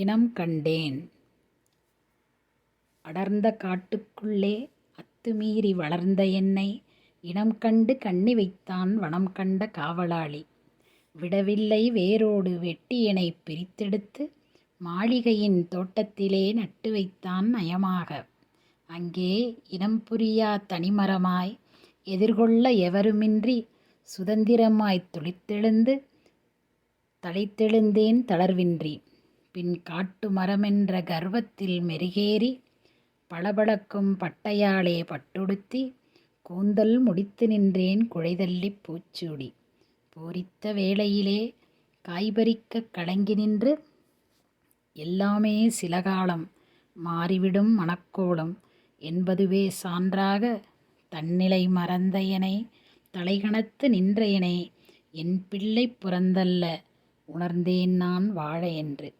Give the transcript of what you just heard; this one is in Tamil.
இனம் கண்டேன் அடர்ந்த காட்டுக்குள்ளே அத்துமீறி வளர்ந்த என்னை இனம் கண்டு கண்ணி வைத்தான் வனம் கண்ட காவலாளி. விடவில்லை வேரோடு வெட்டியனை பிரித்தெடுத்து மாளிகையின் தோட்டத்திலே நட்டு வைத்தான் நயமாக. அங்கே இனம் புரியாத் தனிமரமாய் எதிர்கொள்ள எவருமின்றி சுதந்திரமாய்த் துளித்தெழுந்து தலைத்தெழுந்தேன் தளர்வின்றி. பின் காட்டு மரமென்ற கர்வத்தில் மெருகேறி பளபளக்கும் பட்டையாலே பட்டுடுத்தி கூந்தல் முடித்து நின்றேன் குழைதள்ளிப் பூச்சூடி. பூரித்த வேளையிலே காய்பறிக்கக் கலங்கி நின்று எல்லாமே சிலகாலம் மாறிவிடும் மனக்கோலம் என்பதுவே சான்றாக தன்னிலை மறந்த எனை தலைகனத்து நின்ற எனை என் பிள்ளை புறந்தல்ல உணர்ந்தேன் நான் வாழ என்று.